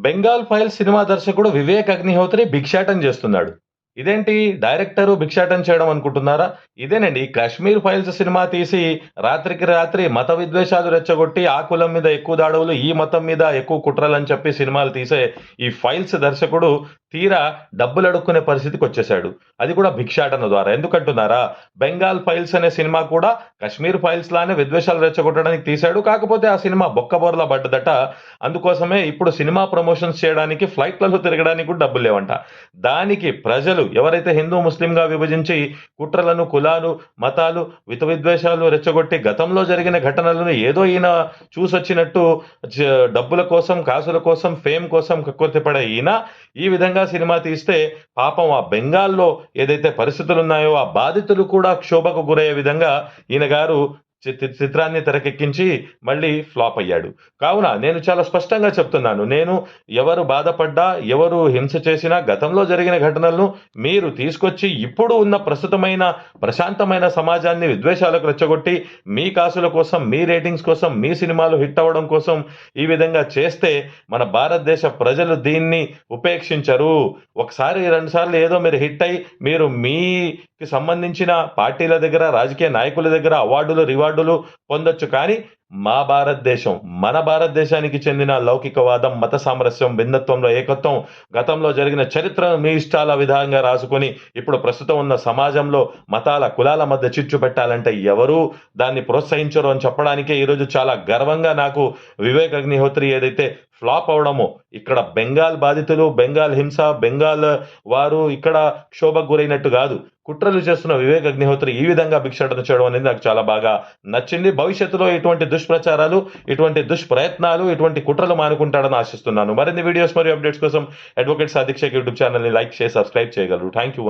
Bengal file cinema దర్శకుడు వివేక్ అగ్నిహోత్రి భిక్షాటం చేస్తున్నాడు. ఇదేంటి? డైరెక్టర్ భిక్షాటం చేయడం అనుకుంటున్నారా? ఇదేనండి కాశ్మీర్ ఫైల్స్ సినిమా తీసి రాత్రికి రాత్రి మత విద్వేషాలు రెచ్చగొట్టి ఆ కులం మీద ఎక్కువ దాడులు ఈ మతం మీద ఎక్కువ కుట్రలు అని చెప్పి సినిమాలు తీసే ఈ ఫైల్స్ దర్శకుడు తీరా డబ్బులు అడుక్కునే పరిస్థితికి వచ్చేసాడు అది కూడా భిక్షాటన ద్వారా. ఎందుకంటున్నారా? బెంగాల్ ఫైల్స్ అనే సినిమా కూడా కాశ్మీర్ ఫైల్స్ లానే విద్వేషాలు రెచ్చగొట్టడానికి తీశాడు. కాకపోతే ఆ సినిమా బొక్కబోర్లా పడ్డదట. అందుకోసమే ఇప్పుడు సినిమా ప్రమోషన్స్ చేయడానికి ఫ్లైట్లలో తిరగడానికి కూడా డబ్బులు లేవంట. దానికి ప్రజలు ఎవరైతే హిందూ ముస్లింగా విభజించి కుట్రలను కులాలు మతాలు విత విద్వేషాలు రెచ్చగొట్టి గతంలో జరిగిన ఘటనలను ఏదో ఈయన చూసొచ్చినట్టు డబ్బుల కోసం కాసుల కోసం ఫేమ్ కోసం కక్కుర్తిపడే ఈయన ఈ విధంగా సినిమా తీస్తే పాపం ఆ బెంగాల్లో ఏదైతే పరిస్థితులు ఉన్నాయో ఆ బాధితులు కూడా క్షోభకు గురయ్యే విధంగా ఈయన గారు చిత్రాన్ని తెరకెక్కించి మళ్ళీ ఫ్లాప్ అయ్యాడు. కావున నేను చాలా స్పష్టంగా చెప్తున్నాను. నేను ఎవరు బాధపడ్డా ఎవరు హింస చేసినా గతంలో జరిగిన ఘటనలను మీరు తీసుకొచ్చి ఇప్పుడు ఉన్న ప్రస్తుతమైన ప్రశాంతమైన సమాజాన్ని విద్వేషాలకు రెచ్చగొట్టి మీ కాసుల కోసం మీ రేటింగ్స్ కోసం మీ సినిమాలు హిట్ అవ్వడం కోసం ఈ విధంగా చేస్తే మన భారతదేశ ప్రజలు దీన్ని ఉపేక్షించరు. ఒకసారి రెండుసార్లు ఏదో మీరు హిట్ అయి మీరు మీకి సంబంధించిన పార్టీల దగ్గర రాజకీయ నాయకుల దగ్గర అవార్డులు రివార్డు రివార్డులు పొందొచ్చు. కానీ మా భారతదేశం మన భారతదేశానికి చెందిన లౌకికవాదం మత సామరస్యం భిన్నత్వంలో ఏకత్వం గతంలో జరిగిన చరిత్రను మీ ఇష్టాల విధంగా రాసుకొని ఇప్పుడు ప్రస్తుతం ఉన్న సమాజంలో మతాల కులాల మధ్య చిచ్చు పెట్టాలంటే ఎవరు దాన్ని ప్రోత్సహించరు అని చెప్పడానికే ఈరోజు చాలా గర్వంగా నాకు వివేక్ అగ్నిహోత్రి ఏదైతే ఫ్లాప్ అవడము. ఇక్కడ బెంగాల్ బాధితులు బెంగాల్ హింస బెంగాల్ వారు ఇక్కడ క్షోభకు గురైనట్టు కాదు. కుట్రలు చేస్తున్న వివేక్ అగ్నిహోత్రి ఈ విధంగా భిక్షాటన చేయడం అనేది నాకు చాలా బాగా నచ్చింది. భవిష్యత్తులో ఇటువంటి దుష్ప్రచారాలు ఇటువంటి దుష్ప్రయత్నాలు ఇటువంటి కుట్రలు మానుకుంటాడని ఆశిస్తున్నాను. మరిన్ని వీడియోస్ మరియు అప్డేట్స్ కోసం అడ్వకేట్ సాదిక్ యూట్యూబ్ ఛానల్ని లైక్ చేసి సబ్స్క్రైబ్ చేయగలరు. Thank you